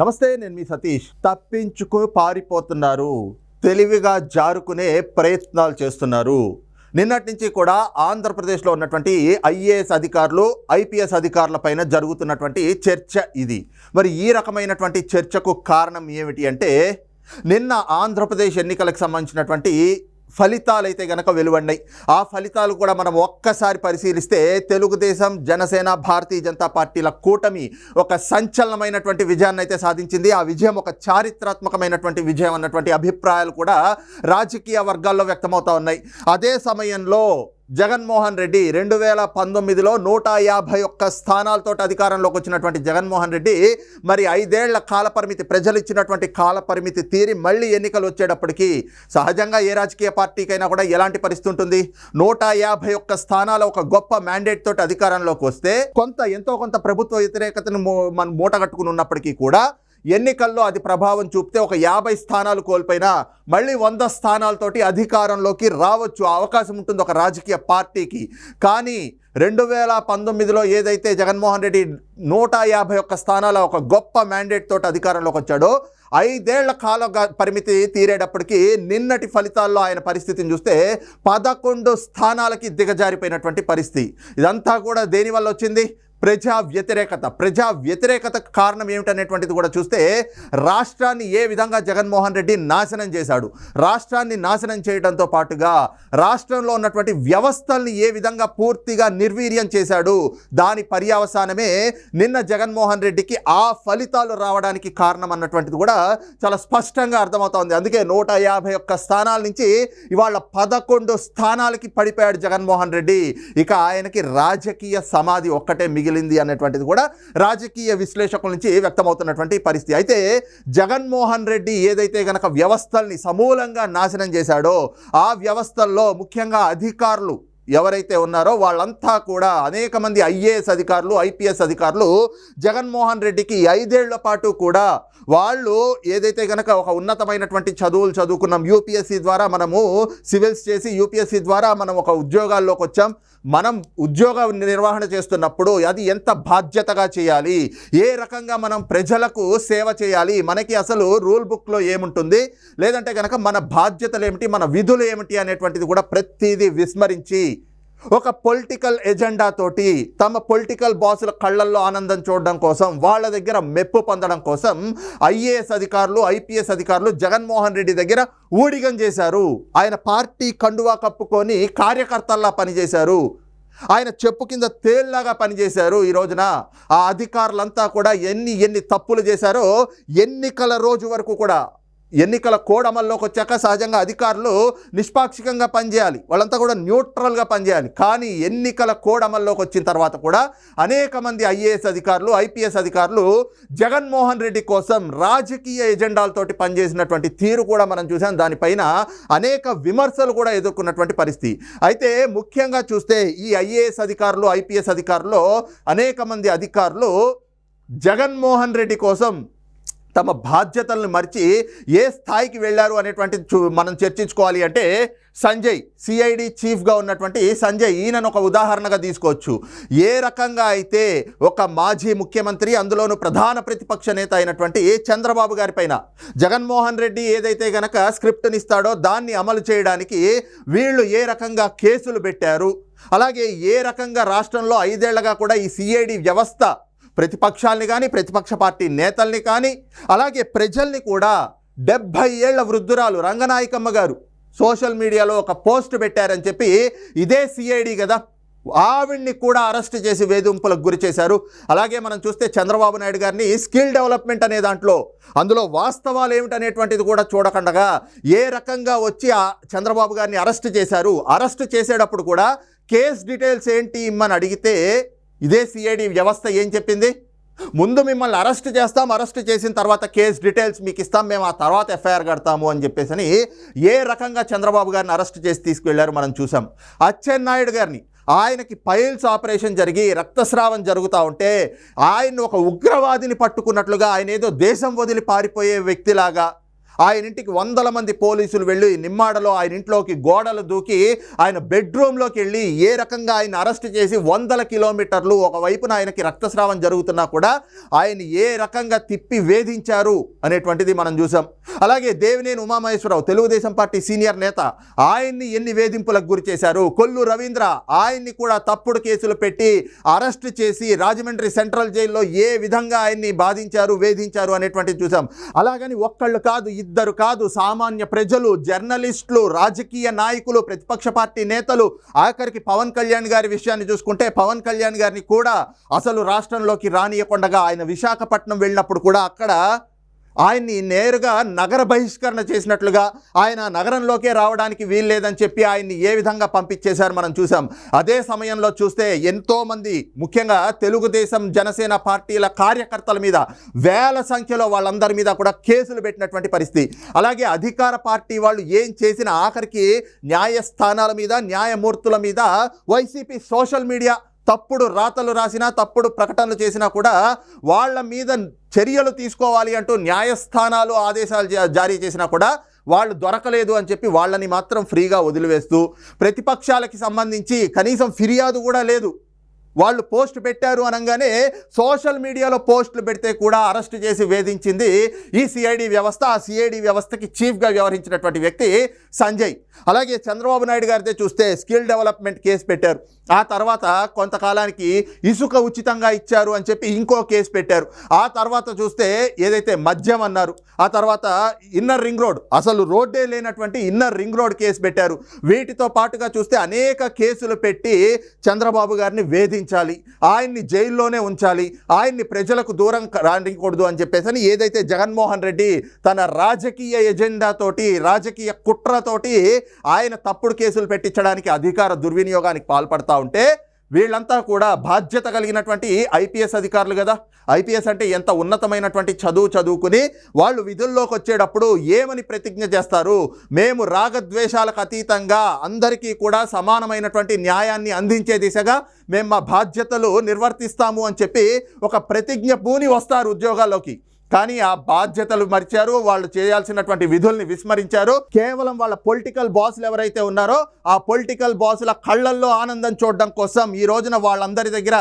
నమస్తే నేను మీ సతీష్. తప్పించుకు పారిపోతున్నారు. తెలివిగా జారుకునే ప్రయత్నాలు చేస్తున్నారు. నిన్నటి నుంచి కూడా ఆంధ్రప్రదేశ్లో ఉన్నటువంటి ఐఏఎస్ అధికారులు ఐపీఎస్ అధికారుల పైన జరుగుతున్నటువంటి చర్చ ఇది. మరి ఈ రకమైనటువంటి చర్చకు కారణం ఏమిటి అంటే నిన్న ఆంధ్రప్రదేశ్ ఎన్నికలకు సంబంధించినటువంటి ఫలితాలు అయితే గనక వెలువడినాయి. ఆ ఫలితాలు కూడా మనం ఒక్కసారి పరిశీలిస్తే తెలుగుదేశం జనసేన భారతీయ జనతా పార్టీల కూటమి ఒక సంచలనమైనటువంటి విజయాన్ని అయితే సాధించింది. ఆ విజయం ఒక చారిత్రాత్మకమైనటువంటి విజయం అన్నటువంటి అభిప్రాయాలు కూడా రాజకీయ వర్గాల్లో వ్యక్తమవుతా ఉన్నాయి. అదే సమయంలో జగన్మోహన్ రెడ్డి రెండు వేల పంతొమ్మిదిలో నూట యాభై ఒక్క స్థానాలతో అధికారంలోకి వచ్చినటువంటి జగన్మోహన్ రెడ్డి మరి ఐదేళ్ళ కాలపరిమితి ప్రజలు ఇచ్చినటువంటి కాలపరిమితి తీరి మళ్ళీ ఎన్నికలు వచ్చేటప్పటికి సహజంగా ఏ రాజకీయ పార్టీకైనా కూడా ఎలాంటి పరిస్థితి ఉంటుంది? నూట యాభై ఒక్క స్థానాల ఒక గొప్ప మ్యాండేట్ తోటి అధికారంలోకి వస్తే కొంత ఎంతో కొంత ప్రభుత్వ వ్యతిరేకతను మనం మూటగట్టుకుని ఉన్నప్పటికీ కూడా ఎన్నికల్లో అది ప్రభావం చూపితే ఒక యాభై స్థానాలు కోల్పోయినా మళ్ళీ వంద స్థానాలతోటి అధికారంలోకి రావచ్చు ఆ అవకాశం ఉంటుంది ఒక రాజకీయ పార్టీకి. కానీ రెండు వేల పంతొమ్మిదిలో ఏదైతే జగన్మోహన్ రెడ్డి నూట యాభై ఒక్క స్థానాల ఒక గొప్ప మ్యాండేట్ తోటి అధికారంలోకి వచ్చాడో ఐదేళ్ళ కాల గ- పరిమితి తీరేటప్పటికీ నిన్నటి ఫలితాల్లో ఆయన పరిస్థితిని చూస్తే పదకొండు స్థానాలకి దిగజారిపోయినటువంటి పరిస్థితి. ఇదంతా కూడా దేనివల్ల వచ్చింది? ప్రజా వ్యతిరేకత ప్రజా వ్యతిరేకత కారణం ఏమిటనేటువంటిది కూడా చూస్తే రాష్ట్రాన్ని ఏ విధంగా జగన్మోహన్ రెడ్డి నాశనం చేశాడు రాష్ట్రాన్ని నాశనం చేయడంతో పాటుగా రాష్ట్రంలో ఉన్నటువంటి వ్యవస్థల్ని ఏ విధంగా పూర్తిగా నిర్వీర్యం చేశాడు దాని పర్యవసానమే నిన్న జగన్మోహన్ రెడ్డికి ఆ ఫలితాలు రావడానికి కారణం అన్నటువంటిది కూడా చాలా స్పష్టంగా అర్థమవుతోంది. అందుకే నూట యాభై ఒక్క స్థానాల నుంచి ఇవాళ పదకొండు స్థానాలకి పడిపోయాడు జగన్మోహన్ రెడ్డి. ఇక ఆయనకి రాజకీయ సమాధి ఒక్కటే మిగిలింది అనేటువంటిది కూడా రాజకీయ విశ్లేషకుల నుంచి వ్యక్తమవుతున్నటువంటి పరిస్థితి. అయితే జగన్మోహన్ రెడ్డి ఏదైతే గనక వ్యవస్థల్ని సమూలంగా నాశనం చేశాడో ఆ వ్యవస్థల్లో ముఖ్యంగా అధికారులు ఎవరైతే ఉన్నారో వాళ్ళంతా కూడా అనేక మంది ఐఏఎస్ అధికారులు ఐపీఎస్ అధికారులు జగన్మోహన్ రెడ్డికి ఐదేళ్ళ పాటు కూడా వాళ్ళు ఏదైతే కనుక ఒక ఉన్నతమైనటువంటి చదువులు చదువుకున్నాం యూపీఎస్సీ ద్వారా మనము సివిల్స్ చేసి యూపీఎస్సీ ద్వారా మనం ఒక ఉద్యోగాల్లోకి వచ్చాం. మనం ఉద్యోగ నిర్వహణ చేస్తున్నప్పుడు అది ఎంత బాధ్యతగా చేయాలి? ఏ రకంగా మనం ప్రజలకు సేవ చేయాలి? మనకి అసలు రూల్ బుక్లో ఏముంటుంది? లేదంటే కనుక మన బాధ్యతలు ఏమిటి? మన విధులు ఏమిటి? అనేటువంటిది కూడా ప్రతిదీ విస్మరించి ఒక పొలిటికల్ ఎజెండా తోటి తమ పొలిటికల్ బాసుల కళ్ళల్లో ఆనందం చూడడం కోసం వాళ్ళ దగ్గర మెప్పు పొందడం కోసం ఐఏఎస్ అధికారులు ఐపీఎస్ అధికారులు జగన్మోహన్ రెడ్డి దగ్గర ఊడిగం చేశారు. ఆయన పార్టీ కండువా కప్పుకొని కార్యకర్తల్లా పనిచేశారు. ఆయన చెప్పు కింద తేల్లాగా పనిచేశారు ఈ రోజున. ఆ అధికారులంతా కూడా ఎన్ని ఎన్ని తప్పులు చేశారో ఎన్నికల రోజు వరకు కూడా ఎన్నికల కోడ్ అమల్లోకి వచ్చాక సహజంగా అధికారులు నిష్పాక్షికంగా పనిచేయాలి. వాళ్ళంతా కూడా న్యూట్రల్గా పనిచేయాలి. కానీ ఎన్నికల కోడ్ అమల్లోకి వచ్చిన తర్వాత కూడా అనేక మంది ఐఏఎస్ అధికారులు ఐపీఎస్ అధికారులు జగన్మోహన్ రెడ్డి కోసం రాజకీయ ఎజెండాలతోటి పనిచేసినటువంటి తీరు కూడా మనం చూసాం. దానిపైన అనేక విమర్శలు కూడా ఎదుర్కొన్నటువంటి పరిస్థితి. అయితే ముఖ్యంగా చూస్తే ఈ ఐఏఎస్ అధికారులు ఐపీఎస్ అధికారులు అనేక మంది అధికారులు జగన్మోహన్ రెడ్డి కోసం తమ బాధ్యతలను మర్చి ఏ స్థాయికి వెళ్ళారు అనేటువంటి చూ మనం చర్చించుకోవాలి అంటే సంజయ్ సిఐడి చీఫ్గా ఉన్నటువంటి సంజయ్ ఈయనను ఒక ఉదాహరణగా తీసుకోవచ్చు. ఏ రకంగా అయితే ఒక మాజీ ముఖ్యమంత్రి అందులోనూ ప్రధాన ప్రతిపక్ష నేత అయినటువంటి చంద్రబాబు గారిపైన జగన్మోహన్ రెడ్డి ఏదైతే గనక స్క్రిప్ట్ని ఇస్తాడో దాన్ని అమలు చేయడానికి వీళ్ళు ఏ రకంగా కేసులు పెట్టారు? అలాగే ఏ రకంగా రాష్ట్రంలో ఐదేళ్ళగా కూడా ఈ సిఐడి వ్యవస్థ ప్రతిపక్షాల్ని కానీ ప్రతిపక్ష పార్టీ నేతల్ని కానీ అలాగే ప్రజల్ని కూడా డెబ్భై ఏళ్ళ వృద్ధురాలు రంగనాయకమ్మ గారు సోషల్ మీడియాలో ఒక పోస్ట్ పెట్టారని చెప్పి ఇదే సిఐడి కదా. ఆవిడ్ని కూడా అరెస్ట్ చేసి వేధింపులకు గురి చేశారు. అలాగే మనం చూస్తే చంద్రబాబు నాయుడు గారిని స్కిల్ డెవలప్మెంట్ అనే దాంట్లో అందులో వాస్తవాలు ఏమిటనేటువంటిది కూడా చూడకుండగా ఏ రకంగా వచ్చి ఆ చంద్రబాబు గారిని అరెస్ట్ చేశారు? అరెస్ట్ చేసేటప్పుడు కూడా కేస్ డీటెయిల్స్ ఏంటి ఇమ్మని అడిగితే ఇదే సిఐడి వ్యవస్థ ఏం చెప్పింది? ముందు మిమ్మల్ని అరెస్ట్ చేస్తాం అరెస్ట్ చేసిన తర్వాత కేస్ డీటెయిల్స్ మీకు ఇస్తాం మేము ఆ తర్వాత ఎఫ్ఐఆర్ కడతాము అని చెప్పేసి అని ఏ రకంగా చంద్రబాబు గారిని అరెస్ట్ చేసి తీసుకువెళ్ళారు మనం చూసాం. అచ్చెన్నాయుడు గారిని ఆయనకి పైల్స్ ఆపరేషన్ జరిగి రక్తస్రావం జరుగుతూ ఉంటే ఆయన్ని ఒక ఉగ్రవాదిని పట్టుకున్నట్లుగా ఆయన ఏదో దేశం వదిలి పారిపోయే వ్యక్తిలాగా ఆయన ఇంటికి వందల మంది పోలీసులు వెళ్ళి నిమ్మాడలో ఆయన ఇంట్లోకి గోడలు దూకి ఆయన బెడ్రూమ్లోకి వెళ్ళి ఏ రకంగా ఆయన అరెస్ట్ చేసి వందల కిలోమీటర్లు ఒకవైపున ఆయనకి రక్తస్రావం జరుగుతున్నా కూడా ఆయన ఏ రకంగా తిప్పి వేధించారు అనేటువంటిది మనం చూసాం. అలాగే దేవినేని ఉమామహేశ్వరరావు తెలుగుదేశం పార్టీ సీనియర్ నేత ఆయన్ని ఎన్ని వేధింపులకు గురి చేశారు? కొల్లు రవీంద్ర ఆయన్ని కూడా తప్పుడు కేసులు పెట్టి అరెస్ట్ చేసి రాజమండ్రి సెంట్రల్ జైల్లో ఏ విధంగా ఆయన్ని బాధించారు వేధించారు అనేటువంటిది చూసాం. అలాగని ఒక్కళ్ళు కాదు ఇద్దరు కాదు సామాన్య ప్రజలు జర్నలిస్టులు రాజకీయ నాయకులు ప్రతిపక్ష పార్టీ నేతలు. ఆఖరికి పవన్ కళ్యాణ్ గారి విషయాన్ని చూసుకుంటే పవన్ కళ్యాణ్ గారిని కూడా అసలు రాష్ట్రంలోకి రానియకుండగా ఆయన విశాఖపట్నం వెళ్ళినప్పుడు కూడా అక్కడ ఆయన్ని నేరుగా నగర బహిష్కరణ చేసినట్లుగా ఆయన నగరంలోకే రావడానికి వీల్లేదని చెప్పి ఆయన్ని ఏ విధంగా పంపించేశారు మనం చూసాం. అదే సమయంలో చూస్తే ఎంతోమంది ముఖ్యంగా తెలుగుదేశం జనసేన పార్టీల కార్యకర్తల మీద వేల సంఖ్యలో వాళ్ళందరి మీద కూడా కేసులు పెట్టినటువంటి పరిస్థితి. అలాగే అధికార పార్టీ వాళ్ళు ఏం చేసిన ఆఖరికి న్యాయస్థానాల మీద న్యాయమూర్తుల మీద వైసీపీ సోషల్ మీడియా తప్పుడు రాతలు రాసినా తప్పుడు ప్రకటనలు చేసినా కూడా వాళ్ళ మీద చర్యలు తీసుకోవాలి అంటూ న్యాయస్థానాలు ఆదేశాలు జా- జారీ చేసినా కూడా వాళ్ళు దొరకలేదు అని చెప్పి వాళ్ళని మాత్రం ఫ్రీగా వదిలివేస్తూ ప్రతిపక్షాలకి సంబంధించి కనీసం ఫిర్యాదు కూడా లేదు. వాళ్ళు పోస్ట్ పెట్టారు అనగానే సోషల్ మీడియాలో పోస్టులు పెడితే కూడా అరెస్ట్ చేసి వేధించింది ఈ సిఐడి వ్యవస్థ. ఆ సిఐడి వ్యవస్థకి చీఫ్గా వ్యవహరించినటువంటి వ్యక్తి సంజయ్. అలాగే చంద్రబాబు నాయుడు గారితే చూస్తే స్కిల్ డెవలప్మెంట్ కేసు పెట్టారు. ఆ తర్వాత కొంతకాలానికి ఇసుక ఉచితంగా ఇచ్చారు అని చెప్పి ఇంకో కేసు పెట్టారు. ఆ తర్వాత చూస్తే ఏదైతే మద్యం అన్నారు ఆ తర్వాత ఇన్నర్ రింగ్ రోడ్ అసలు రోడ్డే లేనటువంటి ఇన్నర్ రింగ్ రోడ్ కేసు పెట్టారు. వీటితో పాటుగా చూస్తే అనేక కేసులు పెట్టి చంద్రబాబు గారిని వేధించారు. తొలగించాలి ఆయన్ని జైల్లోనే ఉంచాలి ఆయన్ని ప్రజలకు దూరం రానికూడదు అని చెప్పేసి అని ఏదైతే జగన్మోహన్ రెడ్డి తన రాజకీయ ఎజెండా తోటి రాజకీయ కుట్రతోటి ఆయన తప్పుడు కేసులు పెట్టించడానికి అధికార దుర్వినియోగానికి పాల్పడతా ఉంటే వీళ్ళంతా కూడా బాధ్యత కలిగినటువంటి ఐపీఎస్ అధికారులు కదా. ఐపీఎస్ అంటే ఎంత ఉన్నతమైనటువంటి చదువు చదువుకుని వాళ్ళు విధుల్లోకి వచ్చేటప్పుడు ఏమని ప్రతిజ్ఞ చేస్తారు? మేము రాగద్వేషాలకు అతీతంగా అందరికీ కూడా సమానమైనటువంటి న్యాయాన్ని అందించే దిశగా మేము మా బాధ్యతలు నిర్వర్తిస్తాము అని చెప్పి ఒక ప్రతిజ్ఞ పూని వస్తారు ఉద్యోగాల్లోకి. కానీ ఆ బాధ్యతలు మరిచారు వాళ్ళు చేయాల్సినటువంటి విధుల్ని విస్మరించారు. కేవలం వాళ్ళ పొలిటికల్ బాసులు ఎవరైతే ఉన్నారో ఆ పొలిటికల్ బాసుల కళ్ళల్లో ఆనందం చూడడం కోసం ఈ రోజున వాళ్ళందరి దగ్గర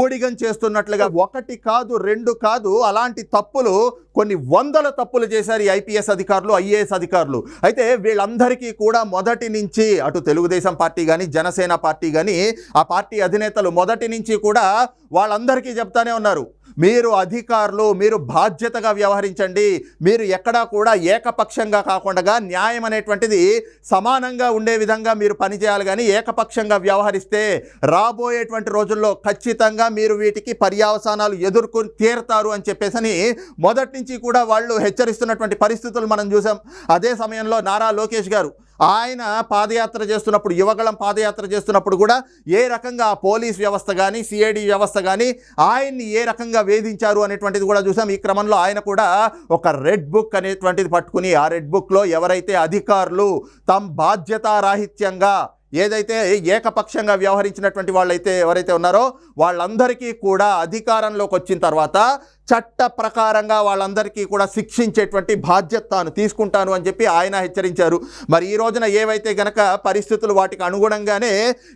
ఊడిగం చేస్తున్నట్లుగా ఒకటి కాదు రెండు కాదు అలాంటి తప్పులు కొన్ని వందల తప్పులు చేశారు ఈ ఐపీఎస్ అధికారులు ఐఏఎస్ అధికారులు. అయితే వీళ్ళందరికీ కూడా మొదటి నుంచి అటు తెలుగుదేశం పార్టీ కానీ జనసేన పార్టీ కానీ ఆ పార్టీ అధినేతలు మొదటి నుంచి కూడా వాళ్ళందరికీ చెప్తానే ఉన్నారు. మీరు అధికారులు మీరు బాధ్యతగా వ్యవహరించండి. మీరు ఎక్కడా కూడా ఏకపక్షంగా కాకుండా న్యాయం అనేటువంటిది సమానంగా ఉండే విధంగా మీరు పనిచేయాలి కానీ ఏకపక్షంగా వ్యవహరిస్తే రాబోయేటువంటి రోజుల్లో ఖచ్చితంగా మీరు వీటికి పర్యావసానాలు ఎదుర్కొని తీరుతారు అని చెప్పేసని మొదటి నుంచి కూడా వాళ్ళు హెచ్చరిస్తున్నటువంటి పరిస్థితులు మనం చూసాం. అదే సమయంలో నారా లోకేష్ గారు ఆయన పాదయాత్ర చేస్తున్నప్పుడు యువగళం పాదయాత్ర చేస్తున్నప్పుడు కూడా ఏ రకంగా పోలీస్ వ్యవస్థ కానీ సిఐడి వ్యవస్థ కానీ ఆయన్ని ఏ రకంగా వేధించారు అనేటువంటిది కూడా చూసాం. ఈ క్రమంలో ఆయన కూడా ఒక రెడ్ బుక్ అనేటువంటిది పట్టుకుని ఆ రెడ్ బుక్లో ఎవరైతే అధికారులు తమ బాధ్యతారాహిత్యంగా ఏదైతే ఏకపక్షంగా వ్యవహరించినటువంటి వాళ్ళైతే ఎవరైతే ఉన్నారో వాళ్ళందరికీ కూడా అధికారంలోకి వచ్చిన తర్వాత చట్ట ప్రకారంగా వాళ్ళందరికీ కూడా శిక్షించేటువంటి బాధ్యత తాను తీసుకుంటాను అని చెప్పి ఆయన హెచ్చరించారు. మరి ఈ రోజున ఏవైతే గనక పరిస్థితులు వాటికి అనుగుణంగానే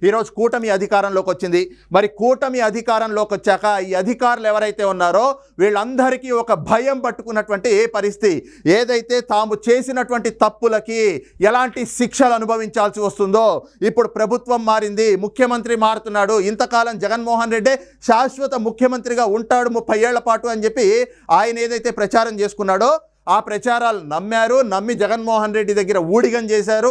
ఈరోజు కూటమి అధికారంలోకి వచ్చింది. మరి కూటమి అధికారంలోకి వచ్చాక ఈ అధికారులు ఎవరైతే ఉన్నారో వీళ్ళందరికీ ఒక భయం పట్టుకున్నటువంటి పరిస్థితి. ఏదైతే తాము చేసినటువంటి తప్పులకి ఎలాంటి శిక్షలు అనుభవించాల్సి వస్తుందో ఇప్పుడు ప్రభుత్వం మారింది ముఖ్యమంత్రి మారుతున్నాడు. ఇంతకాలం జగన్మోహన్ రెడ్డి శాశ్వత ముఖ్యమంత్రిగా ఉంటాడు ముప్పై ఏళ్ళ పాటు అని చెప్పి ఆయన ఏదైతే ప్రచారం చేసుకున్నాడో ఆ ప్రచారాలు నమ్మారు నమ్మి జగన్మోహన్ రెడ్డి దగ్గర ఊడిగం చేశారు.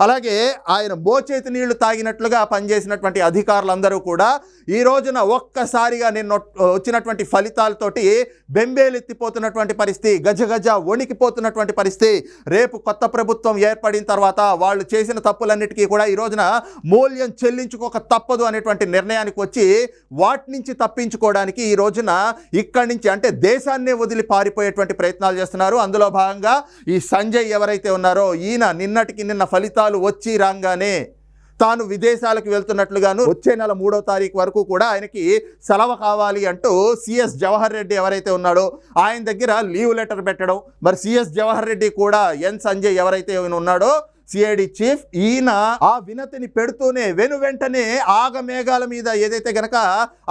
అలాగే ఆయన బోచేతి నీళ్ళు తాగినట్లుగా పనిచేసినటువంటి అధికారులందరూ కూడా ఈ రోజున ఒక్కసారిగా నిన్న వచ్చినటువంటి ఫలితాలతోటి బెంబేలెత్తిపోతున్నటువంటి పరిస్థితి గజ గజ వణికిపోతున్నటువంటి పరిస్థితి. రేపు కొత్త ప్రభుత్వం ఏర్పడిన తర్వాత వాళ్ళు చేసిన తప్పులన్నిటికీ కూడా ఈ రోజున మూల్యం చెల్లించుకోక తప్పదు అనేటువంటి నిర్ణయానికి వచ్చి వాటి నుంచి తప్పించుకోవడానికి ఈ రోజున ఇక్కడి నుంచి అంటే దేశాన్నే వదిలి పారిపోయేటువంటి ప్రయత్నాలు చేస్తున్నారు. అందులో భాగంగా ఈ సంజయ్ ఎవరైతే ఉన్నారో ఈయన నిన్నటికి నిన్న ఫలితాలు వచ్చి రాగానే తాను విదేశాలకు వెళ్తున్నట్లుగాను వచ్చే నెల మూడో తారీఖు వరకు కూడా ఆయనకి సెలవు కావాలి అంటూ సిఎస్ జవహర్ రెడ్డి ఎవరైతే ఉన్నాడో ఆయన దగ్గర లీవ్ లెటర్ పెట్టడం. మరి సిఎస్ జవహర్ రెడ్డి కూడా ఎన్ సంజయ్ ఎవరైతే ఉన్నాడో సిఐడి చీఫ్ ఈయన ఆ వినతిని పెడుతూనే వెను వెంటనే ఆగమేఘాల మీద ఏదైతే గనక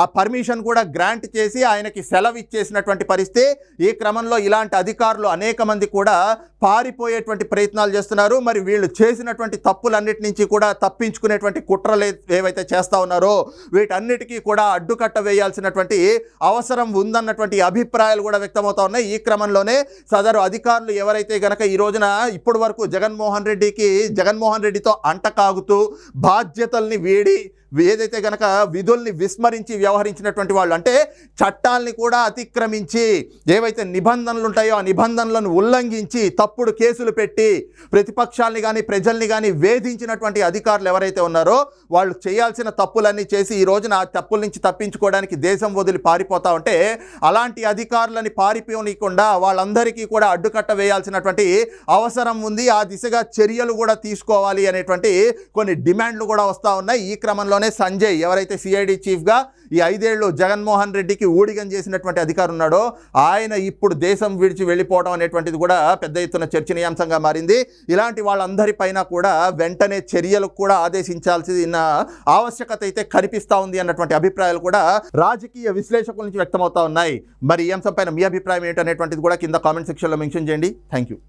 ఆ పర్మిషన్ కూడా గ్రాంట్ చేసి ఆయనకి సెలవు ఇచ్చేసినటువంటి పరిస్థితి ఈ క్రమంలో ఇలాంటి అధికారులు అనేక మంది కూడా పారిపోయేటువంటి ప్రయత్నాలు చేస్తున్నారు. మరి వీళ్ళు చేసినటువంటి తప్పులన్నిటి నుంచి కూడా తప్పించుకునేటువంటి కుట్రలు ఏవైతే చేస్తా ఉన్నారో వీటన్నిటికీ కూడా అడ్డుకట్ట వేయాల్సినటువంటి అవసరం ఉందన్నటువంటి అభిప్రాయాలు కూడా వ్యక్తమవుతా ఉన్నాయి. ఈ క్రమంలోనే సదరు అధికారులు ఎవరైతే గనక ఈ రోజున ఇప్పటి వరకు జగన్మోహన్ రెడ్డికి జగన్మోహన్ రెడ్డితో అంటకాగుతూ బాధ్యతల్ని వీడి ఏదైతే గనక విధుల్ని విస్మరించి వ్యవహరించినటువంటి వాళ్ళు అంటే చట్టాల్ని కూడా అతిక్రమించి ఏవైతే నిబంధనలు ఉంటాయో ఆ నిబంధనలను ఉల్లంఘించి తప్పుడు కేసులు పెట్టి ప్రతిపక్షాల్ని కానీ ప్రజల్ని కానీ వేధించినటువంటి అధికారులు ఎవరైతే ఉన్నారో వాళ్ళు చేయాల్సిన తప్పులన్నీ చేసి ఈ రోజున ఆ తప్పుల నుంచి తప్పించుకోవడానికి దేశం వదిలి పారిపోతా ఉంటే అలాంటి అధికారులని పారిపోనీయకుండా వాళ్ళందరికీ కూడా అడ్డుకట్ట వేయాల్సినటువంటి అవసరం ఉంది. ఆ దిశగా చర్యలు కూడా తీసుకోవాలి అనేటువంటి కొన్ని డిమాండ్లు కూడా వస్తూ ఉన్నాయి. ఈ క్రమంలో క్రమంలోనే సంజయ్ ఎవరైతే సిఐడి చీఫ్గా ఈ ఐదేళ్ళు జగన్మోహన్ రెడ్డికి ఊడిగం చేసినటువంటి అధికారి ఉన్నాడో ఆయన ఇప్పుడు దేశం విడిచి వెళ్ళిపోవడం అనేటువంటిది కూడా పెద్ద ఎత్తున చర్చనీయాంశంగా మారింది. ఇలాంటి వాళ్ళందరిపైన కూడా వెంటనే చర్యలకు కూడా ఆదేశించాల్సిన ఆవశ్యకత అయితే కనిపిస్తూ ఉంది అన్నటువంటి అభిప్రాయాలు కూడా రాజకీయ విశ్లేషకుల నుంచి వ్యక్తమవుతా ఉన్నాయి. మరి ఈ అంశంపైన మీ అభిప్రాయం ఏంటనేటువంటిది కూడా కింద కామెంట్ సెక్షన్లో మెన్షన్ చేయండి. Thank you